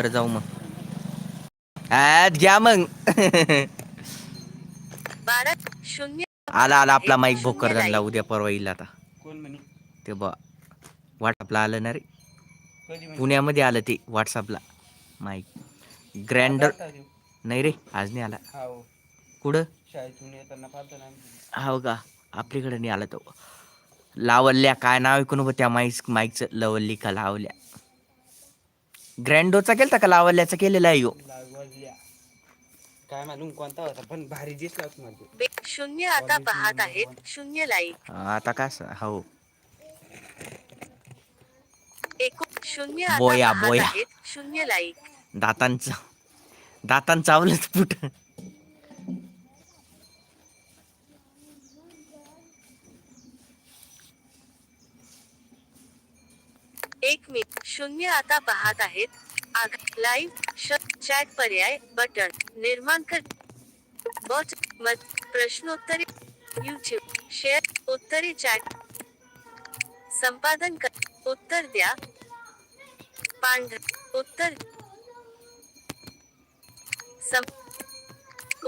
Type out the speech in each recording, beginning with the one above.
बर जाऊ मग. आत घ्या मग. बारा शून्य आला आला आपला माईक भोकर झाला. उद्या परवा येईल आता. कोण म्हणे? ते बा व्हॉट्सअपला आलं ना रे. कधी म्हणे? पुण्यामध्ये आलं ते व्हॉट्सअपला माईक ग्रँडर आता. नाही रे आज नाही आला. हा हो. कुठं? शाळेतून येताना पाहतो ना आम्ही. हो का? आपल्याकडे नाही आला तो. लावल्या काय नाव ऐकून बघ त्या माईक माईकचं लवल्ली का लावल्या. ग्रँडोचा केलता का? लावल्याचा केलेला आहे लागवडल्या काय मालूम कोणता होता पण भारी दिसला होता मला तो. बे शून्य आता पाहत आहेत. शून्य लाईक आता का स- हो. एकूण शून्य आता बोया, पाहत बोया. आहेत. शून्य लाईक दातांचं दातांचं चावलंच पुट एक मी शून्य आता पाहत आहेत. आग लाईव्ह चॅट पर्याय बटन निर्माण कर. बट मत प्रश्नोत्तरे युट्यूब शेअर उत्तरे चॅट संपादन कर उत्तर द्या. पांढर उत्तर. सं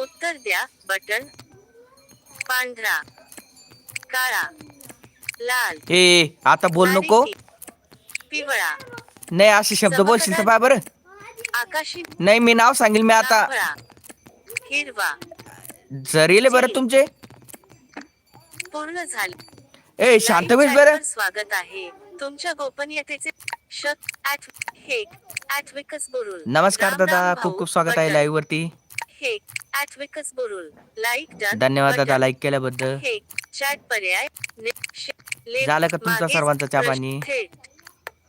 उत्तर द्या बटन पांढरा काळा लाल. ए आता बोल नको. नाही असे शब्द बोलशील तर पाय बरं. आकाशी नाही मी नाव सांगेल मी आता जांभळा हिरवा. जरीले बरं तुमचे. पूर्ण झाले. ए शांत बस बरं. स्वागत आहे. तुमच्या गोपनीयतेचे शक ऍट हेक ऍट विकस बुरुल. नमस्कार दादा खूप खूप स्वागत आहे. लाईव्ह वरती हेक ऍट विकस बुरुल. लाईक डन धन्यवाद. दादा लाईक केल्याबद्दल. हेक चॅट पर्याय. ने- शे- ले- झालं का तुमचा मागे सर्वांचा चहा प्रश्न पाणी? थेट.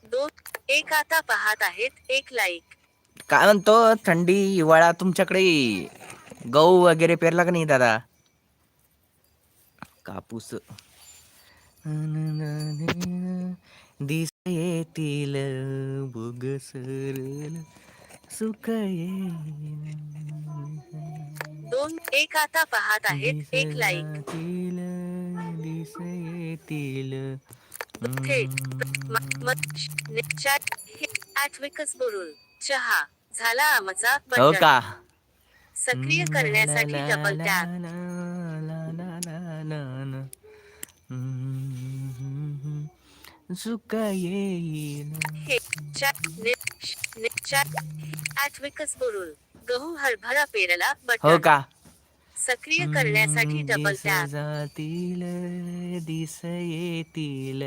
दोन एक आता पाहत आहेत एक लाईक काय म्हणतो थंडी हिवाळा तुमच्याकडे गहू वगैरे पेरला का नाही दादा? कापूस. दिस येतील बुग सरल सुख. दोन एक आता पाहत आहेत एक लाईक जातील, दिस येतील हे चहा झाला आमचा हो का? सक्रिय करण्यासाठी डबल टॅप सुख येईल हे चॅट ने श- ने- चॅट ऍट विकस बुरुल गहू हरभरा पेरला हो बटन का? सक्रिय करण्यासाठी डबल टॅप जातील दिस येतील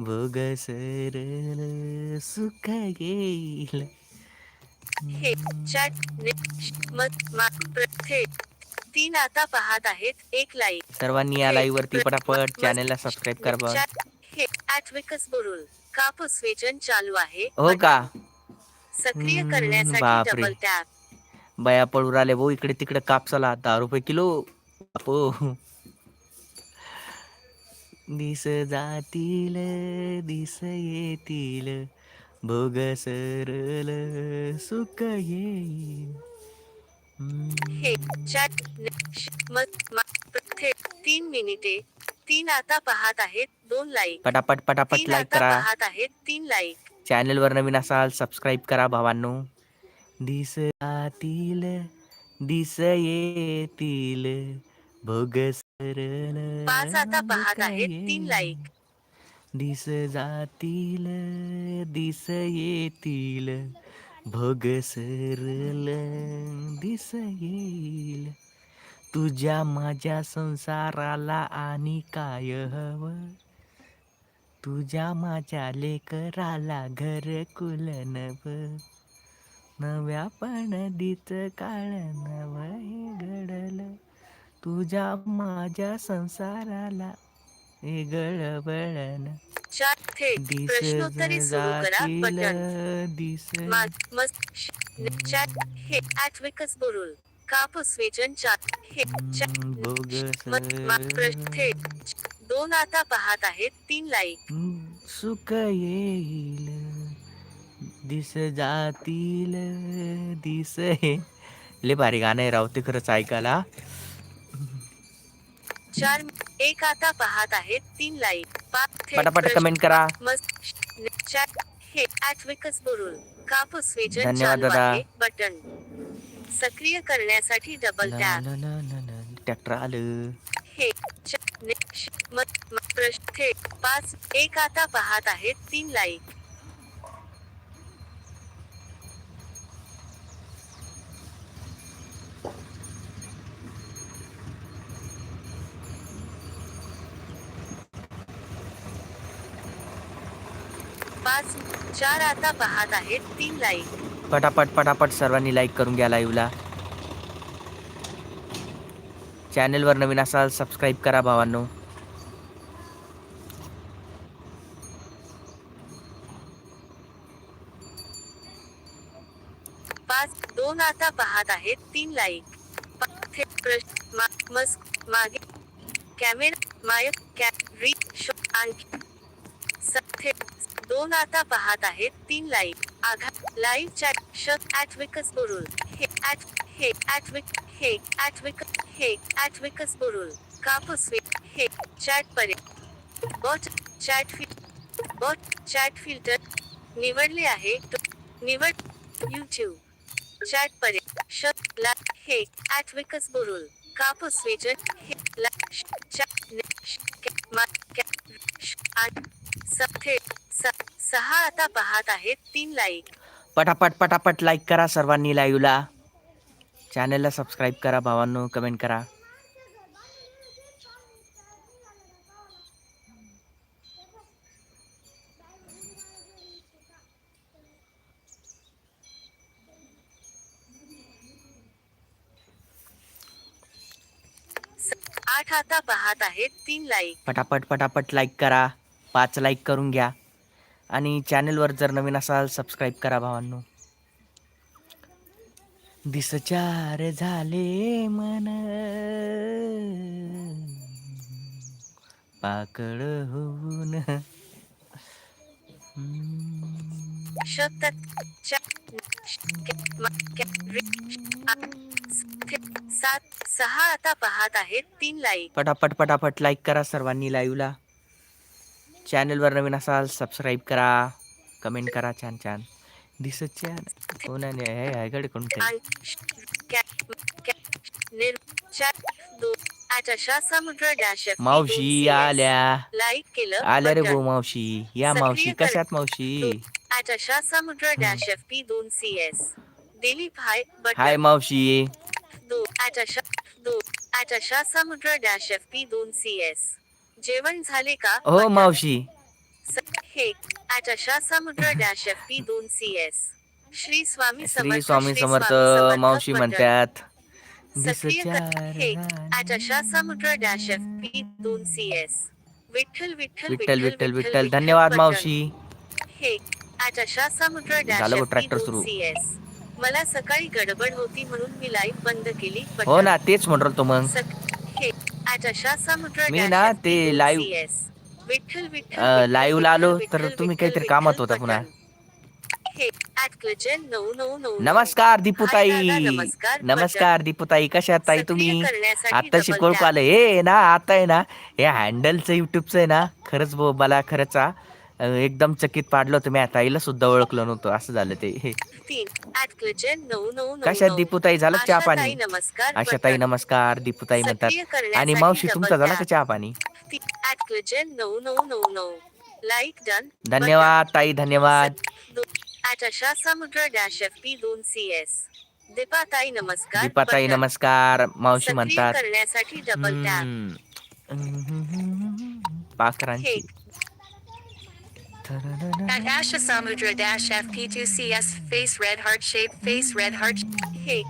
भोग सरल सुख येईल हे चॅट मत तीन आता पाहत आहेत एक लाईक सर्वांनी या लाईव्ह वरती पटापट चॅनलला सबस्क्राईब करा बा. चॅट हे ऍट विकस बुरुल कापूस वेचन चालू आहे. हो. का? सक्रिय हम्म, करण्यासाठी बापरे. डबल टॅप बया पळू राहिले भाऊ इकडे तिकडे कापसाला दहा रुपये किलो. बापो. दिस जातील दिस येतील भोग सरल सुख येईल हे. चॅट तीन मिनिटे तीन आता पाहत आहेत दोन लाईक पटापट पटापट तीन लाईक आता करा. पाहत आहेत तीन लाईक चॅनलवर नवीन असाल सबस्क्राईब करा भावांनो. दिस जातील दिस येतील भोग पाच आता पाहत आहेत तीन लाईक दिस जातील दिस येतील. भोग सरल दिस येईल. तुझ्या माझ्या संसाराला आणि काय हवं? तुझ्या माझ्या लेकराला घर कुल नव? नव्या पणदीच काळ नव हे घडलं. तुझ्या माझ्या संसाराला हे दिस प्रश्नोत्तरे सुरू करा बटन. हे ऍट विकस बुरुल कापूस हे थेट दोन आता पाहत आहेत तीन लाईक सुख येईल. दिस जातील दिस हे लय भारी गाणं आहे राव ते खरंच ऐकायला. चार एक आता पाहत आहेत तीन लाईक पटापट कमेंट करा. हे विकस बुरुल कापूस धन्यवाद चालू दादा. आहे. बटन. सक्रिय करण्यासाठी डबल टॅप ट्रॅक्टर आलं. हे प्रश्न पाच एक आता पाहत आहेत तीन लाईक पाच चार आता पाहत आहेत तीन लाईक पटापट पटापट सर्वांनी लाईक करून घ्या लाईव्हला चॅनलवर नवीन असाल सबस्क्राईब करा भावांनो. पाच दोन आता पाहत आहेत तीन लाईक प- थेट प्रश्न मा- मस मागे कॅमेरा माय कॅ शो आणखी. स- थेट दोन आता पाहत आहेत तीन लाईक आघात लाईव्ह चॅट शत ॲट विकस बुरुल. हे ॲट हे ॲट विक हे ॲट विक हे ॲट विकस बुरुल. कापूस वे हे चॅट पर्याय बॉट चॅट फि बॉट चॅट फ़िल्टर निवडले आहे तो- निवड यूट्यूब चॅट पर्याय शत ला, हे ॲट विकस बुरुल. कापूस वेचन हे ला चॅट ने- सहा आता पाहत आहेत तीन लाईक पटापट पटापट लाईक करा सर्वांनी लाईव्हला. चॅनलला सबस्क्राईब करा भावांनो कमेंट करा. आठ आता पाहत आहेत तीन लाईक पटापट पटापट लाईक करा. पाच लाईक करून घ्या. आणि चॅनलवर जर नवीन असाल सबस्क्राईब करा भावांनो. दिसचार झाले मन. पाकळ होऊन. सात सहा आता पाहत आहेत तीन लाईक पटापट पटापट लाईक करा सर्वांनी लाईव्हला चॅनलवर नवीन असाल सबस्क्राईब करा कमेंट करा छान छान दिसत छान. हो नाही, हे कोण एफ मावशी आल्या. लाईक केलं आल्या रे. भाऊ मावशी. या मावशी. कशात मावशी? आचशा समुद्र डॅश एफ पी दोन C S Dilip hi hi मावशी. दो आचशा दो आचशा समुद्र डॅश एफ पी दोन सी एस जेवण झाले का हो. मावशी हे समुद्र डॅश एफ पी दोन सी एस श्री स्वामी श्री समर्थ स्वामी समर्थ मावशी. म्हणतात सक्रिय हे समुद्र डॅश एफ पी दोन सी एस विठ्ठल विठ्ठल विठ्ठल विठ्ठल विठ्ठल धन्यवाद. मावशी हे आचशा समुद्र डॅश झालं बघ, एफ पी ट्रॅक्टर दोन सुरू. सी एस मला सकाळी गडबड होती म्हणून मी लाईव्ह बंद केली हो. ना तेच म्हणतो तो मग सक- हे आचशा समुद्र मी ना ते दोन live- CS. विठ्ठल विठ्ठल अं, विठ्ठल, live ला आलो तर तुम्ही काहीतरी कामात होता पुन्हा. नमस्कार दीपुताई. नमस्कार, दीपुताई. कशा ताई तुम्ही? कोण tap. आलं. हे ना आता आहे ना हे हँडलचं युट्यूबचं आहे ना खरंच मला खरंच एकदम चकित पाडलं होतं. मी आता सुद्धा ओळखलं नव्हतं. असं झालं ते. कशा. दीपुताई झालं चहा पाणी? नमस्कार आशाताई बटन. नमस्कार दीपुताई म्हणतात. आणि मावशी तुमचा झाला का. चहा पाणी? धन्यवाद ताई धन्यवाद. दीपाताई नमस्कार दीपाताई. नमस्कार मावशी म्हणतात. करण्यासाठी डबल. पाखरांची हे Asha Samudra dash FP2CS face red heart shape face red heart हे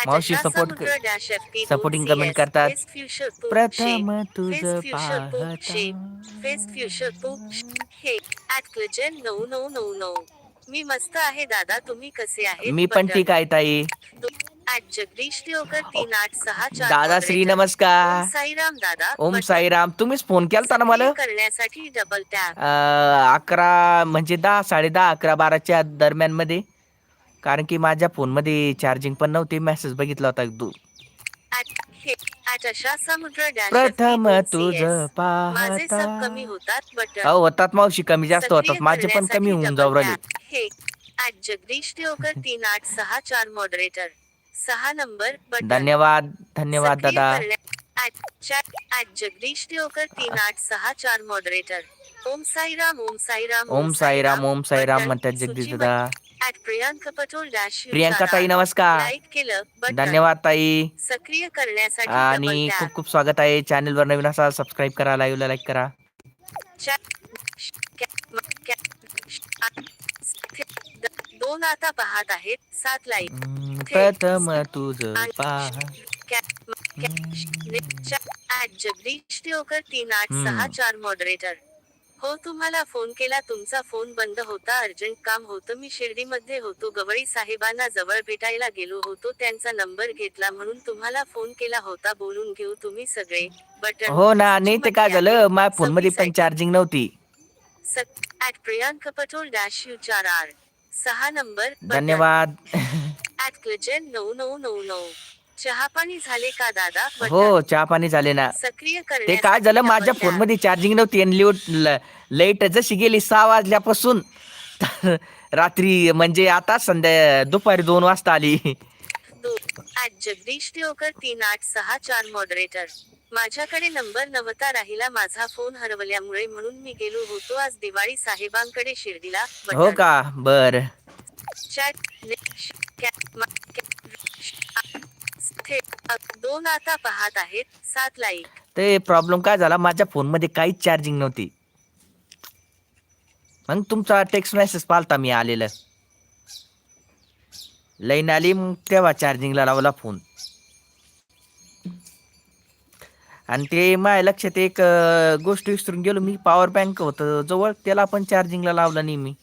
At मावशी supporting 2CS, comment करतात. प्रथम shape, तुझ पाहता shape, हे मी मस्त आहे दादा तुम्ही कसे आहे मी पण ठीक आहे ताई ऍट जगदीश देवकर तीन आठ सहा चार दादा श्री. नमस्कार. साईराम दादा. ओम. साईराम. तुम्हीच फोन केलता ना मला? करण्यासाठी डबल टॅप अकरा म्हणजे दहा साडे दहा अकरा बाराच्या दरम्यानमध्ये. कारण की माझ्या फोनमध्ये चार्जिंग पण नव्हती. मेसेज बघितला होता दु- ऍट ऍट अशा समुद्र डॅश प्रथम FP2CS. तुझ पाहता. कमी होतात हो होतात मावशी कमी. जास्त होतात. माझे पण कमी होऊन जाऊ राहिले. हे जगदीश टिळकर तीन आठ सहा चार मॉडरेटर सहा नंबर धन्यवाद धन्यवाद दादा. ऍट जगदीश टिळकर तीन आठ सहा चार मॉडरेटर ओम साईराम ओम साईराम ओम साईराम ओम साईराम. म्हणतात जगदीश दादा. प्रियांका पटोल डॅश प्रियांका ताई नमस्कार. केलं. धन्यवाद ताई. सक्रिय करण्यासाठी आणि. खूप खूप स्वागत आहे. चॅनल वर नवीन असाल सबस्क्राईब करा लाईव्हला लाईक करा चॅट श- कॅ- म- कॅ- श- आ- स्थे- द- दोन आता पाहत आहेत. सात लाईक. प्रथम तुझ जगदीश टिळकर तीन आठ. सहा चार मॉडरेटर हो तुम्हाला फोन केला तुमचा फोन बंद होता अर्जंट काम होतं मी शिर्डीमध्ये होतो गवळी साहेबांना जवळ भेटायला गेलो होतो त्यांचा नंबर घेतला म्हणून तुम्हाला फोन केला होता बोलून घेऊ तुम्ही सगळे. बटन हो ना नाही ते काय झालं? माझ्या फोनमध्ये पण चार्जिंग नव्हती. At Priyanka Patol dash U चार आर सहा नंबर. धन्यवाद. नऊ नऊ नऊ नऊ. चहा पाणी झाले का दादा. हो चहा पाणी झाले ना. सक्रिय ते काय झालं? माझ्या. फोनमध्ये चार्जिंग नव्हती आणि लाइट जशी गेली सहा वाजल्यापासून. तर रात्री म्हणजे आता संध्या दुपारी दोन वाजता आली. जगदीश टिळकर तीन आठ सहा चार मॉडरेटर माझ्याकडे नंबर नव्हता राहिला माझा फोन हरवल्यामुळे म्हणून मी गेलो होतो. आज दिवाळी साहेबांकडे शिर्डीला हो. का? बर. दोन आता पाहत आहेत. सात लाईक ते प्रॉब्लेम काय झाला? माझ्या फोनमध्ये काहीच चार्जिंग नव्हती. मग तुमचा टेक्स्ट मेसेज पालता मी आलेलं. लाईन आली मग तेव्हा चार्जिंगला लावला फोन आणि ते माझ्या लक्षात एक अं, गोष्ट विसरून गेलो. मी पॉवर बँक होतं जवळ. त्याला पण चार्जिंगला लावला नाही मी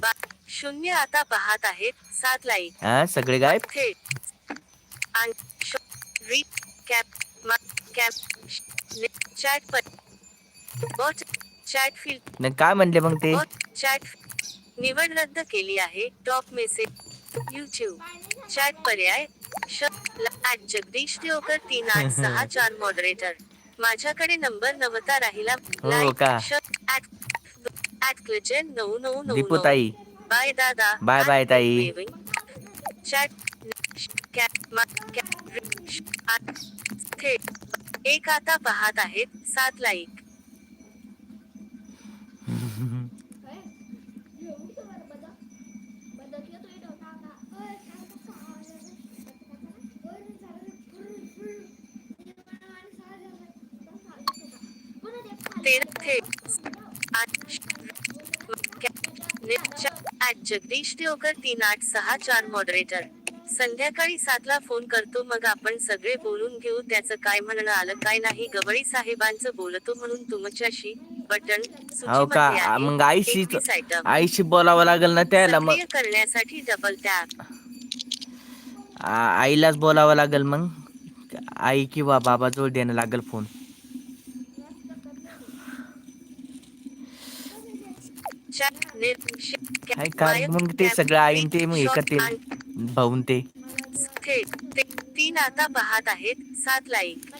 बा शून्य आता पाहत आहेत. सात लाईक हा सगळे गायब? थेट आणि श- री कॅप मा कॅप श- ने- चॅट पर बॉट चॅट फील्ड न काय म्हणले मग ते? बॉट चॅट निवड रद्द केली आहे. टॉप मेसेज युट्यूब चॅट पर्याय. जगदीश टिळकर तीन आठ सहा चार मॉडरेटर माझ्याकडे नंबर नव्हता राहिला. हो का? ऍट ऍट क्लिजन नऊ नऊ नऊ. ताई बाय दादा. Bye bye, ताई. चॅट एक आता पाहत आहेत सात लाईक जगदीश टिळकर तीन आठ सहा चार मॉडरेटर संध्याकाळी सातला फोन करतो मग आपण सगळे बोलून घेऊ त्याचं काय म्हणणं आलं काय नाही गवळी साहेबांचं बोलतो म्हणून तुमच्याशी बटन हो का. मग आईशी 21 item. आईशी बोलावं लागेल ना त्याला मग. करण्यासाठी डबल टॅप आईलाच बोलावं लागेल मग. आई किंवा बाबा जवळ देणं लागेल फोन चॅट ने- श- कॅ- काय काय मग ते सगळं आईन ते मग आणि भाऊन ते थेट ते तीन आता पाहत आहेत सात लाईक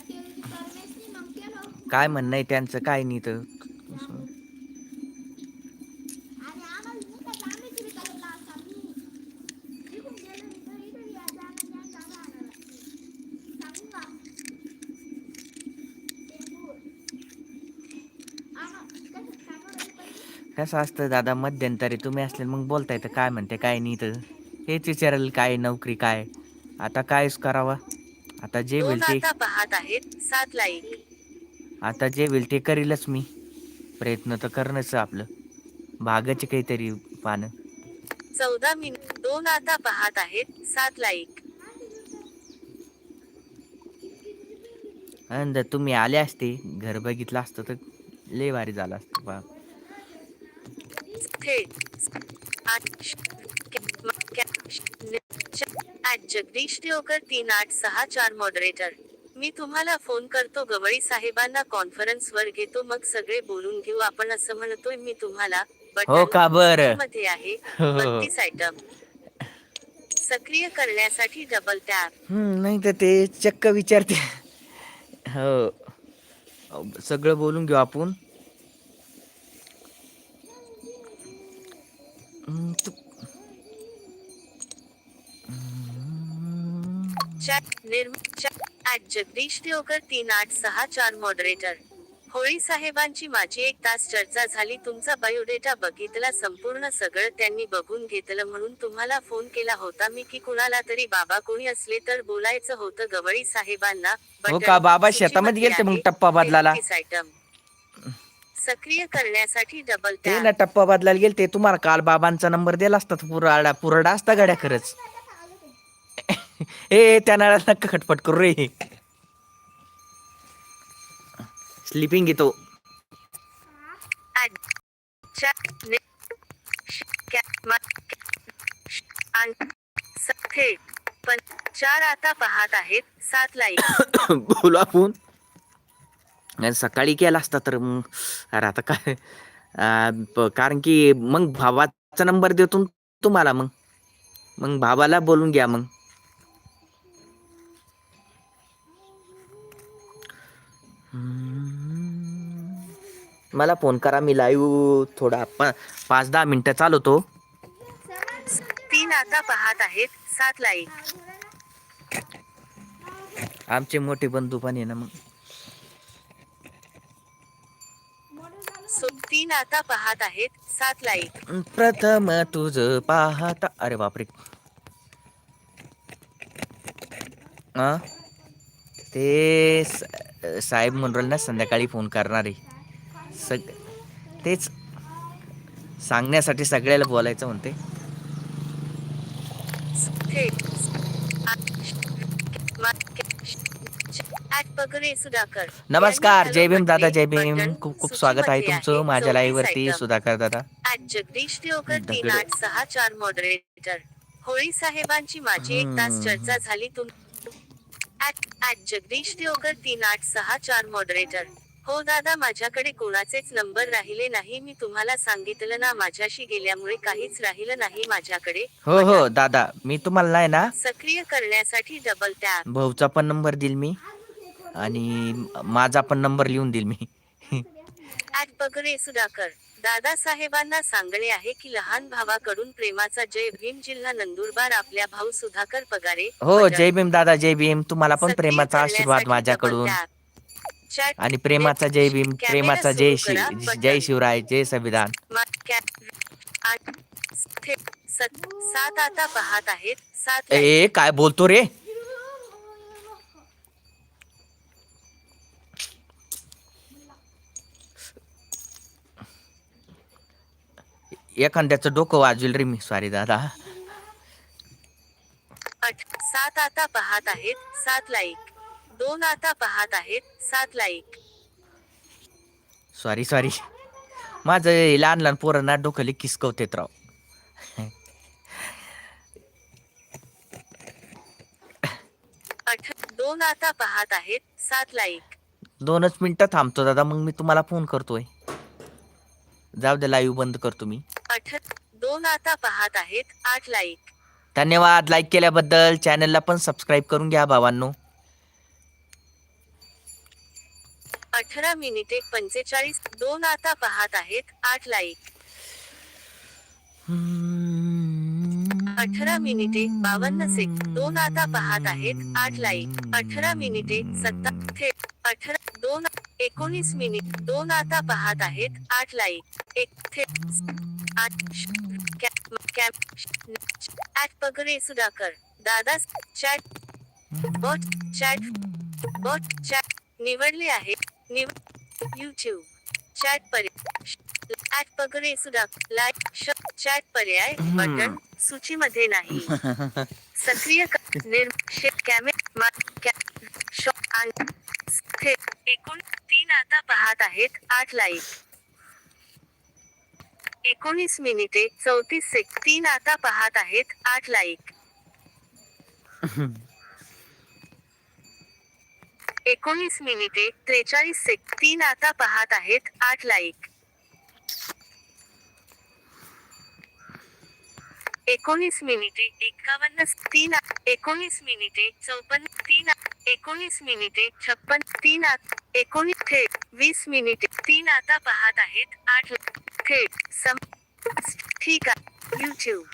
काय म्हणणं आहे त्यांचं काय नाही तर कसं असतं दादा मध्यंतरी तुम्ही असले मग बोलताय तर काय म्हणते काय नाही तर हेच विचारेल काय नोकरी काय? आता कायच करावा. आता जे होईल ते पाहत आहेत सात लाईक आता जे होईल ते करीलच मी. प्रयत्न तर करणंच आपलं. भागाचे काहीतरी पानं. चौदा मिनिट दोन आता पाहत आहेत सात लाईक आणि जर तुम्ही आले असते घर बघितलं असतं तर लय भारी झालं असतं बा थेट जगदीश टिळकर तीन आठ सहा चार मॉडरेटर मी तुम्हाला फोन करतो गवळी साहेबांना कॉन्फरन्स वर घेतो मग सगळे बोलून घेऊ. आपण असं म्हणतोय मी तुम्हाला हो का बर? मध्ये आहे. हो. बत्तीस आयटम सक्रिय करण्यासाठी डबल टॅप नाही तर ते चक्क विचारते. हो. सगळं बोलून घेऊ आपण हम्म, तू- चॅट निर्म चॅट ऍट जगदीश देवकर तीन आठ सहा चार मॉडरेटर होळी साहेबांची माझी एक तास चर्चा झाली. तुमचा बायोडेटा बघितला. संपूर्ण सगळं त्यांनी बघून घेतलं म्हणून तुम्हाला फोन केला होता मी की कुणाला तरी बाबा कोणी असले तर बोलायचं होतं गवळी साहेबांना. हो का? बाबा शेतामध्ये गेलते मग. टप्पा बदलाला. सक्रिय करण्यासाठी डबल ते ना टप्पा बदलायला गेलते तुम्हाला काल बाबांचा नंबर दिला असता पुराडा पुरडा असता गाड्या खरंच. ए त्या नळाला नक्का खटपट करू रे. स्लिपिंग. पण चार आता पाहत आहेत सात लाईक बोलू आपण सकाळी केला असता तर मग अरे आता काय? कारण की मग भावाचा नंबर देतो तुम्हाला मग. मग भावाला बोलून घ्या मग. मला फोन करा मी लाईव्ह थोडा पाच दहा मिनटं चालवतो. तीन आता पाहत आहेत सात लाईक आमचे मोठे बंधू पण आहे ना मग. तीन आता पाहत आहेत सात लाईक प्रथम तुझ पाहता अरे बापरे. हा ते स- साहेब म्हणून ना संध्याकाळी फोन करणार. आहे सग तेच सांगण्यासाठी सगळ्याला बोलायचं म्हणते थेट ऍट पगरे सुधाकर नमस्कार जय भीम दादा जय. भीम. खूप खूप स्वागत आहे तुमचं माझ्या लाईव्ह वरती. सुधाकर दादा. जगदीश देवकर तीन दगड. आठ सहा चार मॉडरेटर होळी साहेबांची माझी एक तास. चर्चा झाली. जगदीश देवकर तीन आठ सहा चार मॉडरेटर हो दादा माझ्याकडे कोणाचेच नंबर राहिले नाही. मी तुम्हाला सांगितलं ना माझ्याशी गेल्यामुळे काहीच राहिलं नाही माझ्याकडे. हो हो दादा मी तुम्हाला ना? सक्रिय करण्यासाठी डबल टॅप भाऊचा पण नंबर देईल मी. आणि माझा पण नंबर लिहून देईल मी बगरे सुधाकर दादासाहेबांना सांगणे आहे की लहान भावाकडून प्रेमाचा जय भीम जिल्हा नंदुरबार आपल्या भाऊ सुधाकर पगारे हो. जय भीम दादा जय भीम तुम्हाला पण प्रेमाचा आशीर्वाद माझ्याकडून आणि प्रेमाचा जय भीम प्रेमाचा जय करा, शि बटन. जय शिवराय जय संविधान सत- आता पाहत आहेत सात. ए काय बोलतो रे एखाद्याचं डोकं वाजवेल रे मी. सॉरी दादा. सात आता पाहत आहेत सात लाईक. दोन आता पाहत आहेत सात लाईक. सॉरी सॉरी माझं लहान लहान पोरांना डोकं किसकवतेत राव. दोन आता पाहत आहेत सात लाईक. दोनच मिनिटं थांबतो दादा मग मी तुम्हाला फोन करतोय. जाऊ दे लाईव्ह बंद करतो मी. आठ दोन आता पाहत आहेत. आठ लाईक धन्यवाद. लाईक केल्याबद्दल चॅनलला पण सबस्क्राईब करून घ्या भावांनो. अठरा मिनिटे पंचेचाळीस दोन आता पाहत आहेत. आठ लाईक अठरा मिनिटे बावन्न सेक दोन आता पाहत आहेत. आठ लाईक अठरा मिनिटे सत्ता थेट अठरा दोन एकोणीस मिनिट दोन आता पाहत आहेत. आठ लाईक एक थेट ऍट पगरे सुधाकर दादा chat bot chat bot chat निवडले आहे निव युट्यूब चॅट पर्याय ऍट पगरे सुधाकर लाईक श चॅट पर्याय बटन सूचीमध्ये नाही सक्रिय क- कॅमे मा कॅ शो आणि एकूण तीन आता पाहत आहेत आठ लाईक एकोणीस मिनिटे चौतीस सेक तीन आता पाहत आहेत आठ लाईक एकोणीस मिनिटे त्रेचाळीस सेक तीन आता पाहत आहेत आठ लाईक एकोणीस मिनिटे एकावन्न तीन एकोणीस मिनिटे चौपन्न तीन एकोणीस मिनिटे छप्पन तीन एकोणीस थेट वीस मिनिटे तीन आता पाहत आहेत आठ थेट सम ठीक आहे. युट्यूब